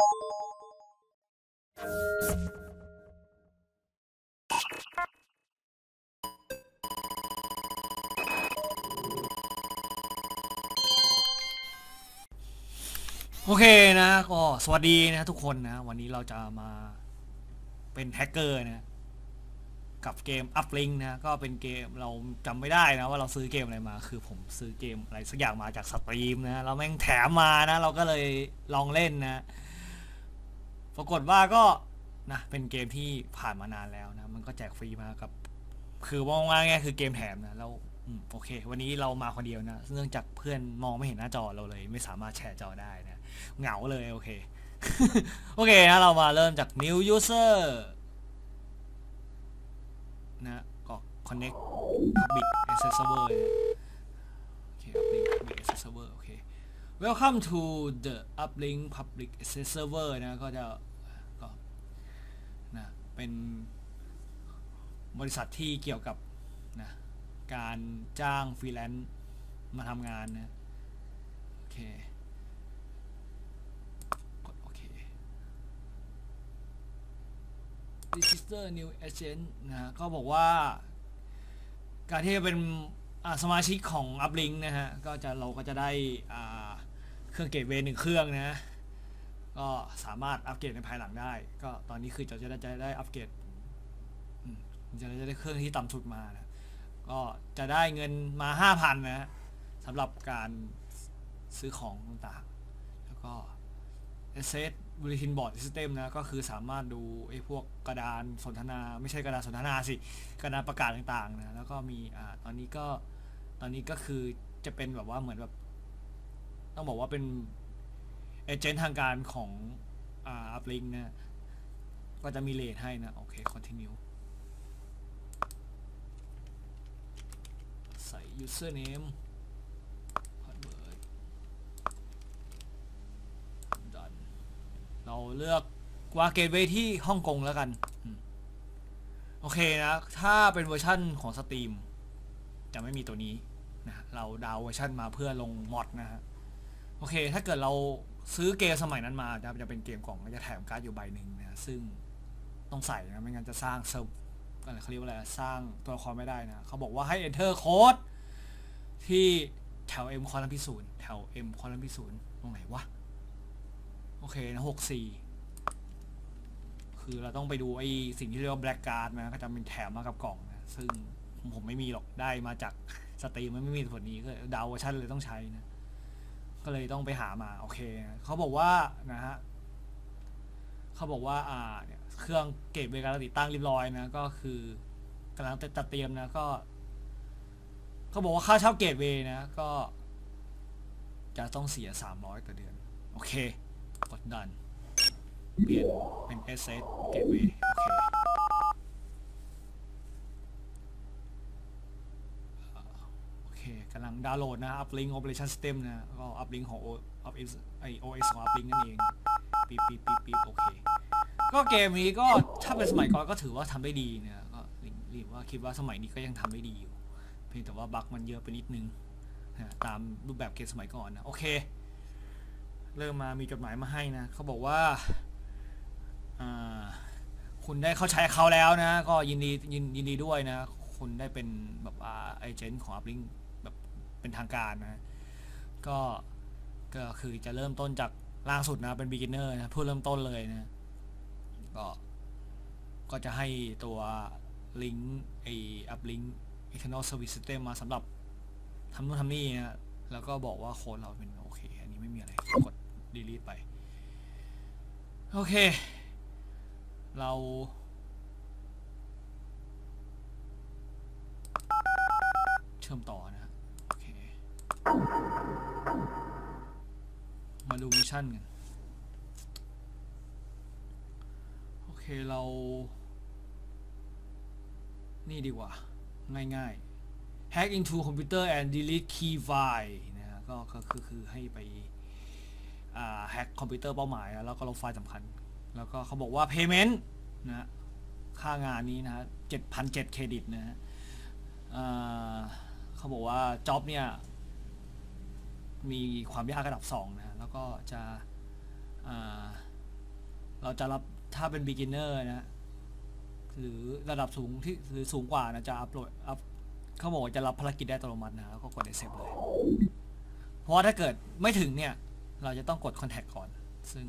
โอเคนะก็สวัสดีนะทุกคนนะ วันนี้เราจะมาเป็นแฮกเกอร์นะ กับเกม Uplink นะ ก็เป็นเกมเราจำไม่ได้นะว่าเราซื้อเกมอะไรมา คือผมซื้อเกมอะไรสักอย่างมาจากสตรีมนะ เราแม่งแถมมานะ เราก็เลยลองเล่นนะ ปรากฏว่าก็นะเป็นเกมที่ผ่านมานานแล้วนะ มันก็แจกฟรีมากับ คือมองว่าง่ายๆคือเกมแถมนะแล้วโอเค วันนี้เรามาคนเดียวนะเนื่องจากเพื่อนมองไม่เห็นหน้าจอเราเลย ไม่สามารถแชร์จอได้นะเหงาเลยโอเค โอเคนะเรามาเริ่มจาก new user นะก็ connect public access server โอเค uplink public access server โอเค welcome to the uplink public access server นะก็จะ เป็นบริษัทที่เกี่ยวกับนะการจ้างฟรีแลนซ์มาทำงานนะโอเคกดโอเค register new agent นะฮะก็บอกว่า การที่จะเป็นสมาชิกของ uplink นะฮะก็จะเราก็จะได้เครื่องเกตเวย์หนึ่งเครื่องนะ ก็สามารถอัปเกรดในภายหลังได้ ก็ตอนนี้คือจะจะได้จะได้อัปเกรดจะได้จะได้เครื่องที่ต่ำสุดมานะก็จะได้เงินมาห้าพันนะฮะสำหรับการซื้อของต่างๆ แล้วก็ Asset Bulletin Board System นะ ก็คือสามารถดูไอ้พวกกระดานสนทนา ไม่ใช่กระดานสนทนาสิ กระดานประกาศต่างๆนะ แล้วก็มีอ่าตอนนี้ก็ตอนนี้ก็คือจะเป็นแบบว่าเหมือนแบบ ต้องบอกว่าเป็น เอเจนต์ทางการของอ่า Uplink นะก็จะมีเลทให้นะ โอเค continue ใส่ username password done เราเลือกวาเกตเวที่ฮ่องกงแล้วกัน โอเคนะ ถ้าเป็นเวอร์ชั่นของสตรีมจะไม่มีตัวนี้นะเราดาวน์เวอร์ชันมาเพื่อลงมอดนะฮะ โอเค ถ้าเกิดเรา ซื้อเกมสมัยนั้นมาจะจะเป็นเกมกล่องจะแถมการ์ดอยู่ใบหนึ่งนะซึ่งต้องใส่นะไม่งั้นจะสร้างเซิร์ฟอะไรเขาเรียกว่าอะไรสร้างตัวละครไม่ได้นะเขาบอกว่าให้ enter code ที่แถว M คอลัมน์ที่ศูนย์แถว M คอลัมน์ที่ศูนย์ตรงไหนวะ โอเคนะหกสี่คือเราต้องไปดูไอ้สิ่งที่เรียกว่า black card นะก็จะเป็นแถมมากับกล่องนะซึ่งผมไม่มีหรอกได้มาจากสตรีมมันไม่มีส่วนนี้ก็ดาวน์เวอร์ชันเลยต้องใช้นะ ก็เลยต้องไปหามาโอเคเขาบอกว่านะฮะเขาบอกว่าอ่าเนี่ยเครื่องเกตเวย์การติดตั้งเรียบร้อยนะก็คือกำลังจัดเตรียมนะก็เขาบอกว่าค่าเช่าเกตเวย์นะ ก็ จะต้องเสีย 300ต่อเดือน โอเค กดดัน เปลี่ยนเป็น Asset Gateway โอเคอ่าโอเค กำลังดาวน์โหลดนะ Uplink Operation System นะก็ Uplink ของ O- OS ไอ OS ของ Uplink นั่นเองปี๊บปี๊บปี๊บปี๊บโอเค ก็เกมนี้ก็ถ้าเป็นสมัยก่อนก็ถือว่าทำได้ดีนะก็รีบว่าคิดว่าสมัยนี้ก็ยังทำได้ดีอยู่ เพียงแต่ว่าบั๊กมันเยอะไปนิดนึงนะตามรูปแบบเกมสมัยก่อนนะโอเค เริ่มมามีจดหมายมาให้นะเขาบอกว่าอ่าคุณได้เข้าใช้เขาแล้วนะ ก็ยินดียินยินดีด้วยนะ คุณได้เป็นแบบอ่าเอเจนต์ของ Uplink แบบ เป็นทางการนะก็ก็คือจะเริ่มต้นจากล่างสุดนะเป็น beginner นะผู้เริ่มต้นเลยนะก็ก็จะให้ตัวลิงก์ไอ้ uplink external service system มาสำหรับทำนู่นทำนี่นะแล้วก็บอกว่าโค้ดเราเป็นโอเค อันนี้ไม่มีอะไร กด delete ไป โอเค เราเชื่อมต่อ มาดูมิชชั่นกัน โอเคเรา นี่ดีกว่า ง่ายๆ hack into computer and delete key file นะฮะก็ก็คือคือให้ไปอ่า hack คอมพิวเตอร์เป้าหมาย แล้วก็ลบไฟล์สำคัญ แล้วก็เขาบอกว่า payment นะค่างานนี้นะฮะ7,007เครดิตนะฮะเขาบอกว่า job เนี่ย มีความยากระดับ2นะฮะแล้วก็จะเราจะรับถ้าเป็น beginner นะหรือระดับสูงที่หรือสูงกว่านะจะอัพโหลดอัพเขาบอกว่าจะรับภารกิจได้อัตโนมัตินะแล้วก็กด accept เลย เพราะถ้าเกิดไม่ถึงเนี่ย เราจะต้องกด contact ก่อน ซึ่ง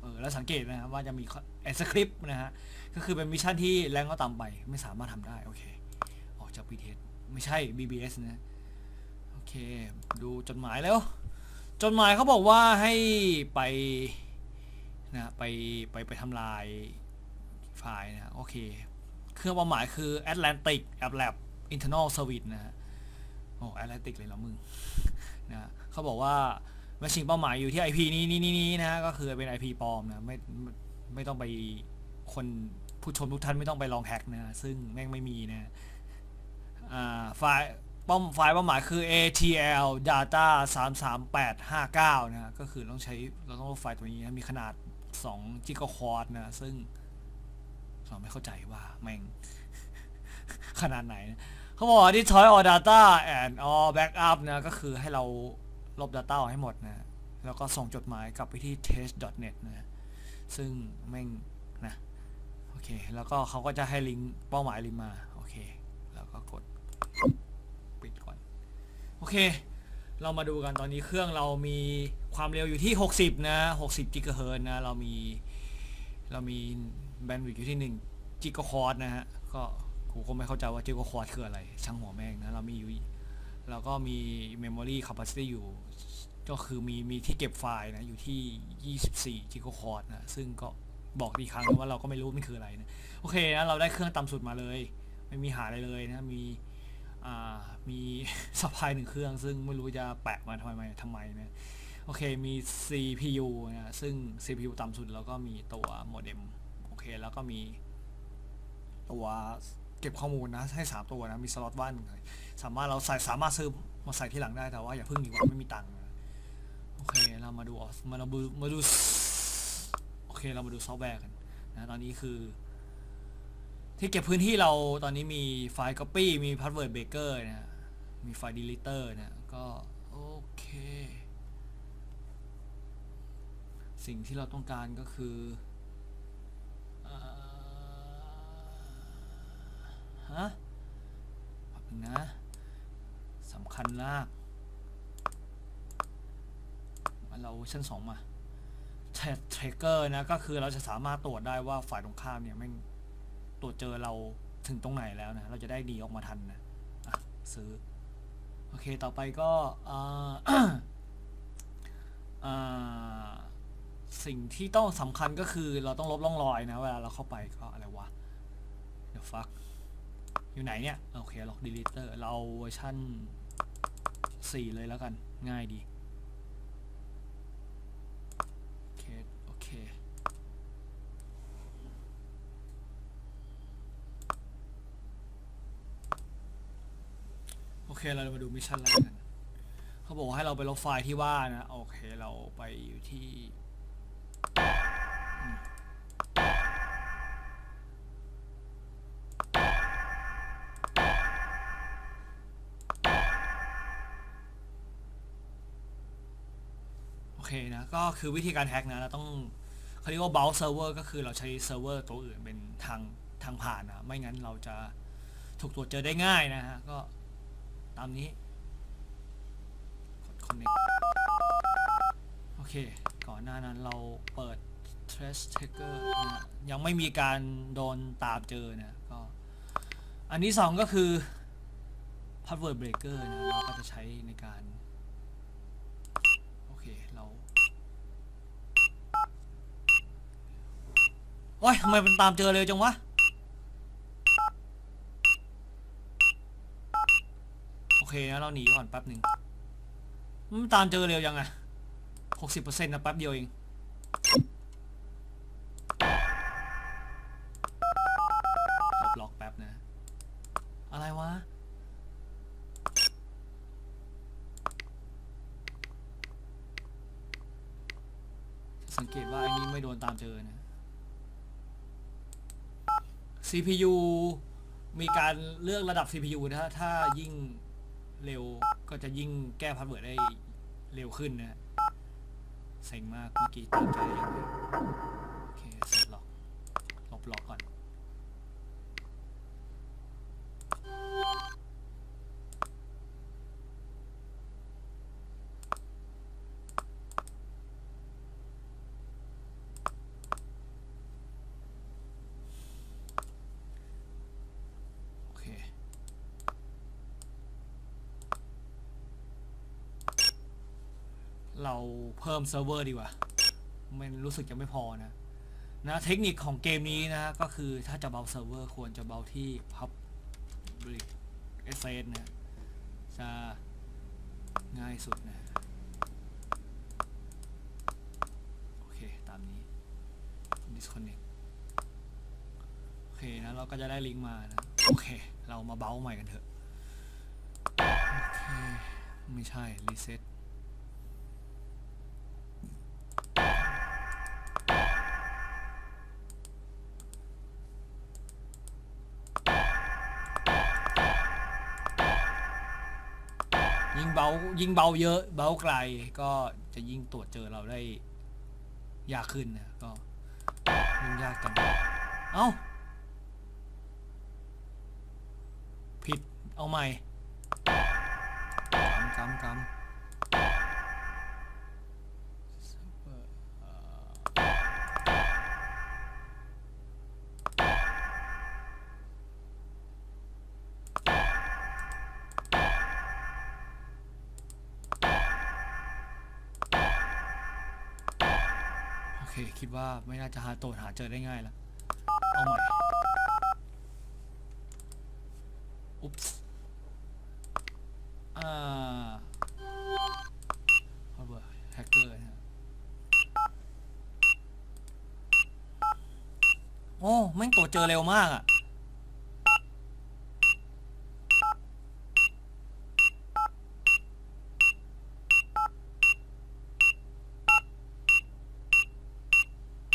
เออแล้วสังเกตนะครับว่าจะมีแอสคริปต์นะฮะ ก็คือเป็นมิชชั่นที่แรงก็ต่ำไป ไม่สามารถทำได้ โอเค ออกจาก BTS ไม่ใช่ BBS นะ อเค ดูจดหมายแล้ว จดหมายเขาบอกว่าให้ไปนะไปไปไปทำลายไฟล์นะโอเค เครื่องเป้าหมายคือ Atlantic App Lab Internal Service นะฮะโอ้ Atlantic เลยเหรอมึงนะเขาบอกว่าแมชชิงเป้าหมายอยู่ที่ IP นี้นี้นี้นี้นะก็คือเป็น IP ปลอมนะไม่ไม่ไม่ต้องไปคนผู้ชมทุกท่านไม่ต้องไปลองแฮกนะซึ่งแม่งไม่มีนะอ่าไฟล์ ป้อมไฟล์เป้าหมายคือ ATL data 33859 นะก็คือต้องใช้เราต้องลบไฟล์ตัวนี้นะมีขนาด2 g b คอร์ดนะซึ่งเราไม่เข้าใจว่าแม่งขนาดไหนนะเขาบอกว่า destroy all data and all backup นะก็คือให้เราลบ data ออกให้หมดนะ แล้วก็ส่งจดหมายกลับไปที่ test.net นะซึ่งแม่งนะ โอเค แล้วก็เขาก็จะให้ลิงก์เป้าหมายลิงมา โอเค แล้วก็กดปิดก่อน โอเค เรามาดูกันตอนนี้เครื่องเรามีความเร็วอยู่ที่ 60 นะ 60กิกะเฮิรตซ์นะ เรามี เรามีแบนด์วิดต์อยู่ที่1กิกะคอร์ดนะฮะ ก็กูก็ไม่เข้าใจว่าจิกะคอร์ดคืออะไรช่างหัวแม่งนะ เรามีอยู่เราก็มี memory capacity อยู่ ก็คือมีมีที่เก็บไฟล์นะ อยู่ที่ 24กิกะคอร์ดนะ ซึ่งก็บอกอีกครั้งว่าเราก็ไม่รู้มันคืออะไรนะ โอเคนะ เราได้เครื่องต่ำสุดมาเลย ไม่มีหาอะไรเลยนะ มี มีสปายหนึ่งเครื่อง ซึ่งไม่รู้จะแปะมาทำไมทำไมนะโอเคมี CPU นะซึ่ง CPU ต่ำสุดแล้วก็มีตัวโมเด็มโอเคแล้วก็มีตัวเก็บข้อมูลนะให้สามตัวนะมีสล็อตว่างหนึ่งเลยสามารถเราใส่สามารถซื้อมาใส่ที่หลังได้แต่ว่าอย่าเพิ่งดีกว่าไม่มีตังค์โอเคเรามาดูมาเราดูมาดูโอเคเรามาดูซอฟต์แวร์กันนะตอนนี้คือ ที่เก็บพื้นที่เราตอนนี้มีไฟล์ Copy มี Password Breaker นะมีไฟล์ Deleter นะก็โอเค สิ่งที่เราต้องการก็คือฮะแป๊บนึงนะสำคัญมากมาเราชั้นสองมาเทรเกอร์นะ ก็คือเราจะสามารถตรวจได้ว่าฝ่ายตรงข้ามเนี่ยแม่ ตรวจเจอเราถึงตรงไหนแล้วนะ เราจะได้ดีออกมาทันนะะซื้อ โอเค ต่อไปก็อ่าสิ่งที่ต้องสำคัญก็คือเราต้องลบร่องรอยนะ เวลาเราเข้าไปก็อะไรวะ เดี๋ยวฟัก อยู่ไหนเนี่ย โอเคล็อก deleter เราเอาเวอร์ชัน4 เลยแล้วกัน ง่ายดี โอเค โอเค โอ เคเรามาดูมิชชั่นแรกกันเขาบอกว่าให้เราไปลบไฟล์ที่ว่านะโอเคเราไปอยู่ที่โอเคนะก็คือวิธีการแฮ็กนะเราต้องเขาเรียกว่า bounce server ก็คือเราใช้เซิร์ฟเวอร์ตัวอื่นเป็นทางทางผ่านนะไม่งั้นเราจะถูกตรวจเจอได้ง่ายนะฮะก็ ตามนี้ กด connect โอเค ก่อนหน้านั้นเราเปิด trace checker นะยังไม่มีการโดนตามเจอนะก็อันที่สองก็คือ password breaker นะเราก็จะใช้ในการ โอเค เราโอ้ยทำไมมันตามเจอเร็วจังวะ โอ เคนะเราหนีก่อนแป๊บหนึ่งมันตามเจอเร็วยังไงหกสิบเปอร์เซ็นต์นะแป๊บเดียวเองลบล็อกแป๊บนะ อะไรวะ สังเกตว่าไอ้นี้ไม่โดนตามเจอนะ CPU มีการเลือกระดับ CPU นะฮะ ถ้ายิ่ง เร็วก็จะยิ่งแก้พาสเวิร์ดได้เร็วขึ้นนะเซ็งมากเมื่อกี้ตั้งใจยังไง เราเพิ่มเซิร์ฟเวอร์ดีกว่า มันรู้สึกจะไม่พอนะ นะเทคนิคของเกมนี้นะก็คือถ้าจะเบาเซิร์ฟเวอร์ควรจะเบาที่ Public Access นะจะง่ายสุดนะ โอเค ตามนี้ disconnect โอเคนะ เราก็จะได้ลิงก์มานะ โอเค เรามาเบาใหม่กันเถอะ โอเค ไม่ใช่ reset ยิ่งเบายิงเบาเยอะ เบาไกลก็จะยิ่งตรวจเจอเราได้ยากขึ้นนะก็ยิ่งยากจังเอ้า ผิดเอาใหม่กำกำกำ คคิดว่าไม่น่าจะหาตัวหาเจอได้ง่ายละเอาใหม่ อุ๊ปส์อ่าฮาร์เบอร์แฮกเกอร์นะฮะโอ้แม่งตัวเจอเร็วมากอะ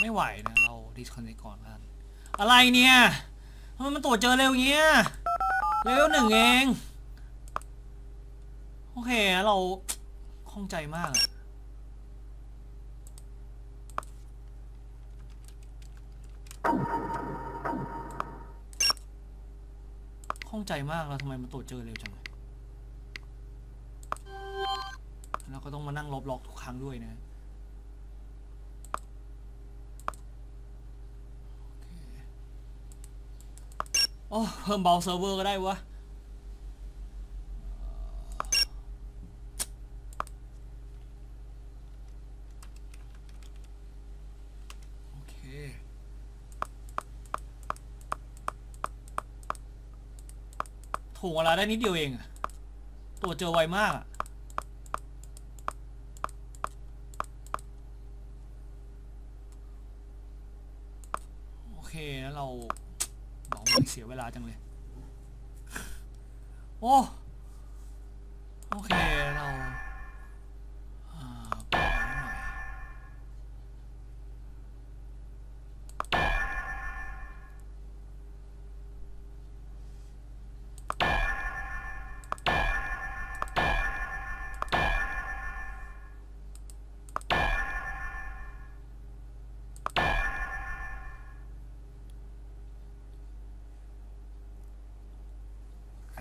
ไม่ไหวนะ เราดิสคอนเนคก่อนกันอะไรเนี่ยทำไมมันตรวจเจอเร็วเงี้ยเลเวหนึ่งเอง โอเค เราข้องใจมากข้องใจมากแล้วทำไมมันตรวจเจอเร็วจังเลยแล้วก็ต้องมานั่งลบล็อกทุกครั้งด้วยนะ โอ้เพิ่มเบาเซิร์ฟเวอร์ก็ได้วะโอเคถูกเวลาได้นิดเดียวเอง ตัวเจอไวมากอะโอเคแล้วเรา บอกไม่เสียเวลาจังเลย โอ้ โอเค เราอ่าปรับไว้หน่อย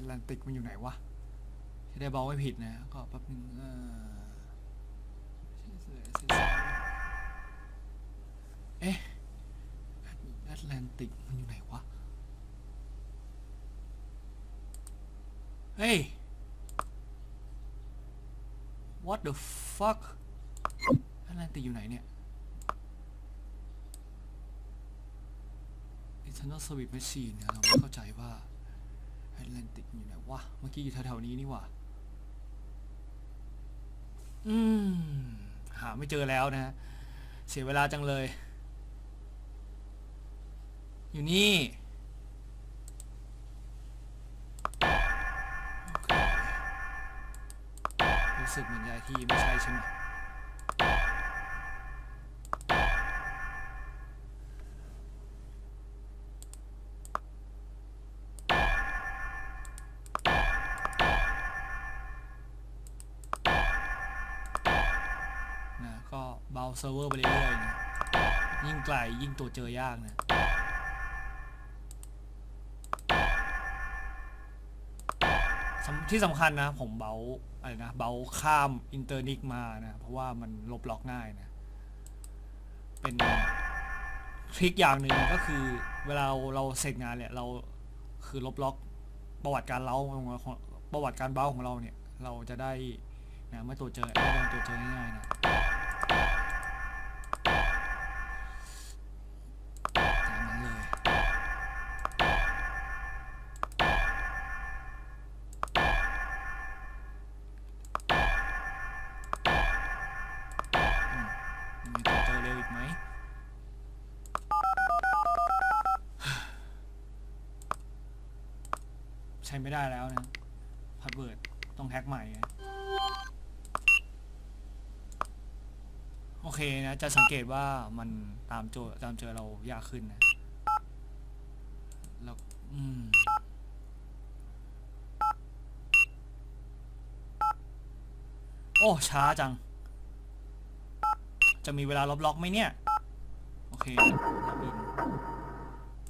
แอตแลนติกมันอยู่ไหนวะจะได้บอกไม่ผิดนะ ก็แป๊บนึงเอ่อเอ๊ะแอตแลนติกมันอยู่ไหนวะ เฮ้ย what the fuck แอตแลนติกอยู่ไหนเนี่ย internal service machine เนี่ยเราไม่เข้าใจว่า แอตแลนติกอยู่ไหนวะ เมื่อกี้อยู่แถวๆนี้นี่ว่าอืม หาไม่เจอแล้วนะ เสียเวลาจังเลย อยู่นี่รู้สึกเหมือนยายที่ไม่ใช่ใช่ไหม นะก็ เซิร์ฟเวอร์ไปเรื่อยๆยิ่งไกลยิ่งตัวเจอยากนะที่สำคัญนะ ผมเบาอะไรนะเบาข้ามอินเตอร์นิกมานะ เพราะว่ามันลบล็อกง่ายนะ เป็นทริคอย่างหนึ่งก็คือเวลาเราเสร็จงานเนี่ยเราคือลบล็อกประวัติการเล้าของประวัติการเบ้าของเราเนี่ย เราจะได้นะไม่ตัวเจอไม่โดนตัวเจอง่ายๆนะตามนั้นเลยอืมมีตัวเจอเร็วอีกไหม ใช้ ไม่ได้แล้วนะพาสเวิร์ดต้องแฮ็กใหม่โอเคนะ จะสังเกตว่ามันตามโจตามเจอเรายากขึ้นนะแล้วอืมโอ้ ช้าจัง จะมีเวลาลบล็อกไหมเนี่ย โอเคล็อกอิน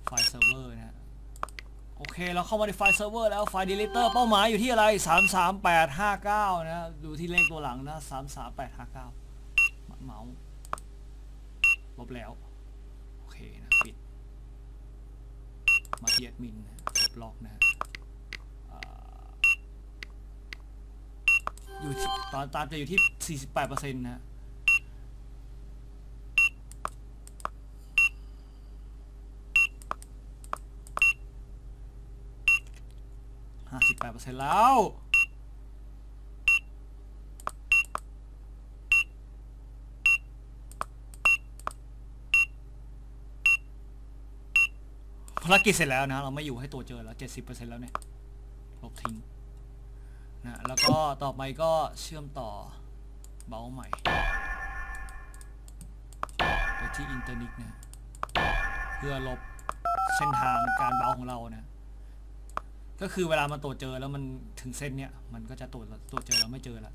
ไฟล์เซิร์ฟเวอร์นะ โอเค เราเข้ามาในไฟล์เซิร์ฟเวอร์แล้วไฟล์ดีลิเตอร์เป้าหมายอยู่ที่อะไร 33859 นะ ดูที่เลขตัวหลังนะ 33859มันเมาส์ลบแล้ว โอเคนะ ปิด มาเที่แอดมินนะบล็อกนะอ่าอยู่ที่ตอนตามจะอยู่ที่ 48%นะ ห้าสิบแปดเปอร์เซ็นแล้วภารกิจเสร็จแล้วนะ เราไม่อยู่ให้ตัวเจอแล้วเจ็ดสิบเปอร์เซ็นต์แล้วเนี่ย ลบทิ้งนะแล้วก็ต่อไปก็เชื่อมต่อเบราใหม่ ไปที่อินเทอร์เน็ตนะ เพื่อลบเส้นทางการเบราของเรานะ ก็คือเวลามาตรวจเจอแล้วมันถึงเส้นเนี้ยมันก็จะตรวจตรวจเจอแล้วไม่เจอละ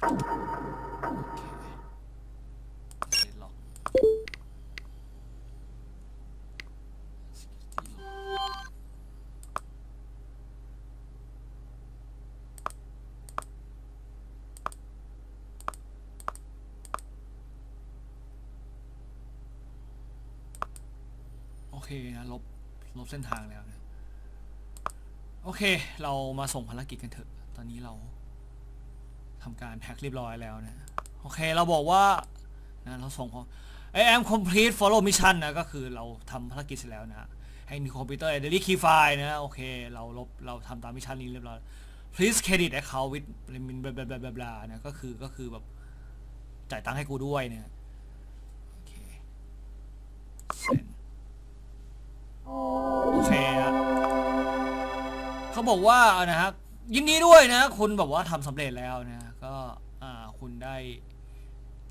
โอเคเสร็จหรอก เคนะลบลบเส้นทางแล้วนะโอเค เรามาส่งภารกิจกันเถอะ ตอนนี้เราทำการแฮ็กเรียบร้อยแล้วนะ โอเค เราบอกว่านะเราส่งของ I am complete follow mission นะ ก็คือเราทำภารกิจเสร็จแล้วนะให้มีคอมพิวเตอร์ daily key file นะ โอเค เราลบ เราทำตามมิชชั่นนี้เรียบร้อย please credit account with บลาบลาบลาบลาบลานะ ก็คือ ก็คือแบบจ่ายตังค์ให้กูด้วยเนะ เขาบอกว่านะฮะยินดีด้วยนะ คุณแบบว่าทำสำเร็จแล้วนะ ก็อ่าคุณได้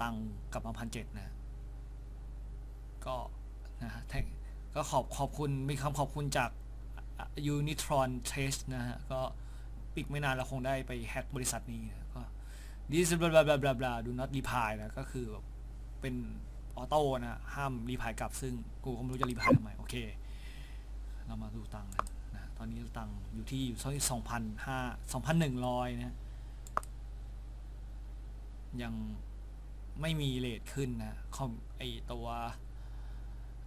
ตังกลับมาพันเจ็ดนะ ก็นะฮะก็ขอบขอบคุณมีคำขอบคุณจากยูนิทรอนเทสนะฮะ ก็ปิกไม่นานเราคงได้ไปแฮกบริษัทนี้นะก็ this blah blah blah blah blah do not reply นะ ก็คือแบบเป็นออโต้นะ ห้ามรีพายกลับซึ่งกูก็ไม่รู้จะรีพายทำไม โอเค เรามาดูตังค์กันนะ ตอนนี้ตังค์อยู่ที่อยู่ที่สองพันห้าสองพันหนึ่งร้อยนะ ยังไม่มีเลทขึ้นนะคอมไอตัว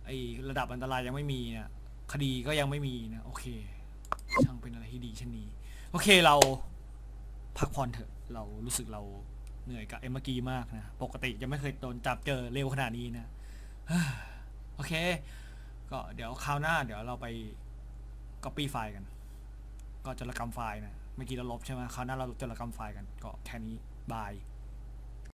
ไอระดับอันตรายยังไม่มีนะคดีก็ยังไม่มีนะโอเค ช่างเป็นอะไรที่ดีเช่นนี้ โอเคเราพักผ่อนเถอะ เรารู้สึกเราเหนื่อยกับเอ็มเมื่อกี้มากนะ ปกติจะไม่เคยโดนจับเจอเร็วขนาดนี้นะโอเค ก็เดี๋ยวคราวหน้า เดี๋ยวเราไป copy ไฟล์กัน ก็จรกรรมไฟล์นะ เมื่อกี้เราลบใช่ไหมคราวหน้าเราจรกรรมไฟล์กัน ก็แค่นี้บาย